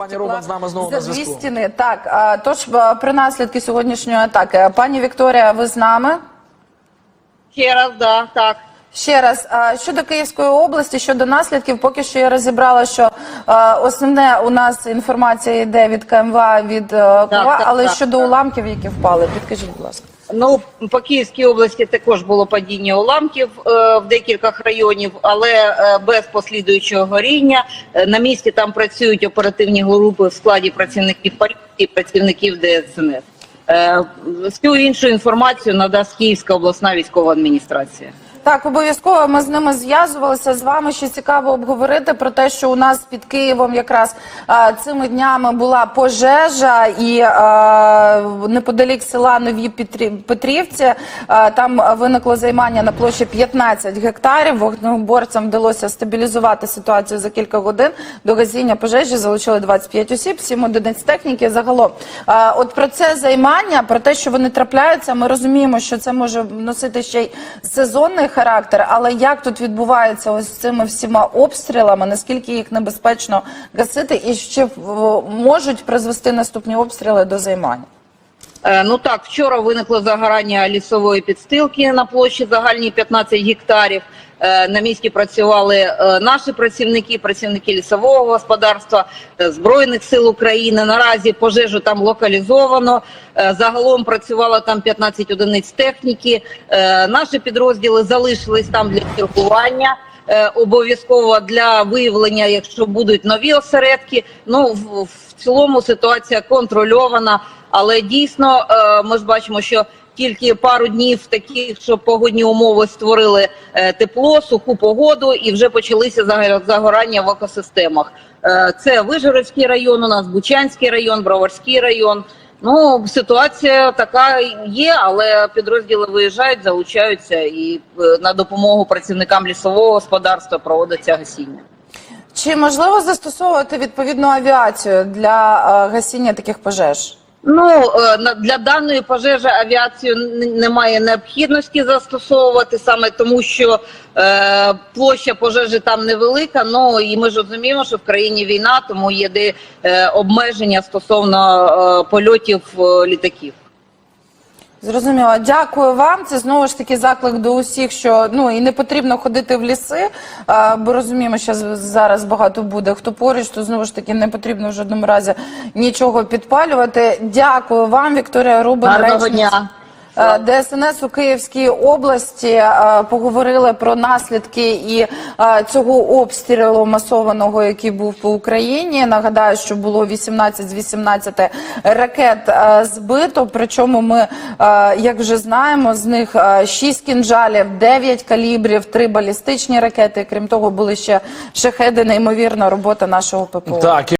Пані Рубан з нами знову на дві зв'язку. стіни. Так, тож а, при наслідки сьогоднішньої атаки. Пані Вікторія, ви з нами? Ще раз, да, так. Ще раз, щодо Київської області, щодо наслідків, поки що я розібрала, що основне у нас інформація йде від КМВА, від е, так, але так, щодо так. уламків, які впали, підкажіть, будь ласка. Ну, по Київській області також було падіння уламків е, в декількох районів, але е, без послідуючого горіння. Е, на місці там працюють оперативні групи в складі працівників поліції, працівників ДСНС. Е, всю іншу інформацію надасть Київська обласна військова адміністрація. Так, обов'язково ми з ними зв'язувалися. З вами ще цікаво обговорити про те, що у нас під Києвом якраз а, цими днями була пожежа, і а, неподалік села Нові Петрі- Петрівці а, там виникло займання на площі 15 гектарів. Вогнеборцям вдалося стабілізувати ситуацію за кілька годин. До газіння пожежі залучили 25 осіб, 7 одиниць техніки. Загалом, а, от про це займання, про те, що вони трапляються, ми розуміємо, що це може носити ще й сезонний характер. Але як тут відбувається ось цими всіма обстрілами? Наскільки їх небезпечно гасити, і ще можуть призвести наступні обстріли до займання? Е, Ну так, вчора виникло загорання лісової підстилки на площі загальній 15 гектарів. Е, На місці працювали е, наші працівники, працівники лісового господарства, е, збройних сил України. Наразі пожежу там локалізовано. Загалом працювало там 15 одиниць техніки. Наші підрозділи залишились там для. Е, Обов'язково для виявлення, якщо будуть нові осередки. Ну в цілому ситуація контрольована. Але дійсно е, ми ж бачимо, що тільки пару днів таких, що погодні умови створили е, тепло, суху погоду, і вже почалися заго- загорання в екосистемах. Е, Це Вижгородський район, у нас Бучанський район, Броварський район. Ну ситуація така є, але підрозділи виїжджають, залучаються і на допомогу працівникам лісового господарства проводиться гасіння. Чи можливо застосовувати відповідну авіацію для гасіння таких пожеж? Ну е, для даної пожежі авіацію немає необхідності застосовувати саме тому, що е, площа пожежі там невелика. Ну і ми ж розуміємо, що в країні війна, тому є де е, обмеження стосовно е, польотів е, літаків. Зрозуміло, дякую вам. Це знову ж таки заклик до усіх, що ну і не потрібно ходити в ліси, а, бо розуміємо, що зараз багато буде хто поруч, то знову ж таки не потрібно в жодному разі нічого підпалювати. Дякую вам, Вікторія Рубин. Гарного дня. Е, ДСНС у Київській області е, поговорили про наслідки і е, цього обстрілу масованого, який був по Україні. Нагадаю, що було 18 з 18 ракет збито. Причому ми, як вже знаємо, з них 6 кінжалів, 9 калібрів, 3 балістичні ракети. Крім того, були ще шахеди. Неймовірна робота нашого ППО. Так,